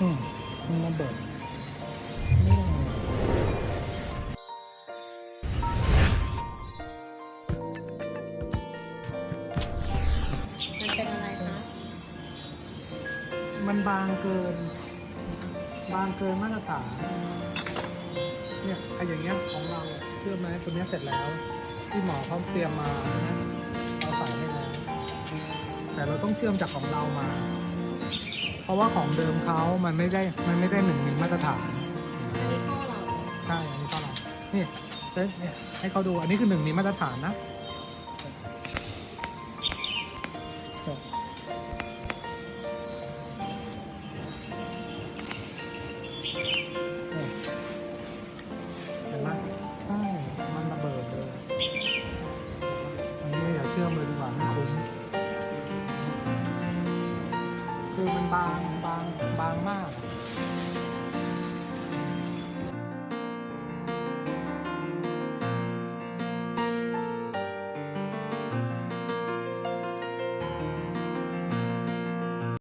อืมมันระเบิดมันเป็นอะไรคะ มันบางเกิน บางเกินมาตรฐานเนี่ยไอ้อย่างเงี้ยของเราเชื่อไหมตัวเนี้ยเสร็จแล้ว ที่หมอเขาเตรียมมานะเราใส่ให้แล้วแต่เราต้องเชื่อมจากของเรามา เพราะว่าของเดิมเขามันไม่ได้ มันไม่ได้หนึ่งหนึ่งมาตรฐาน อันนี้ท่อเราใช่ อันนี้ท่อเรา นี่เต้เนี่ยให้เขาดู อันนี้คือหนึ่งมิลมาตรฐานนะ คือมันบางบางบางมาก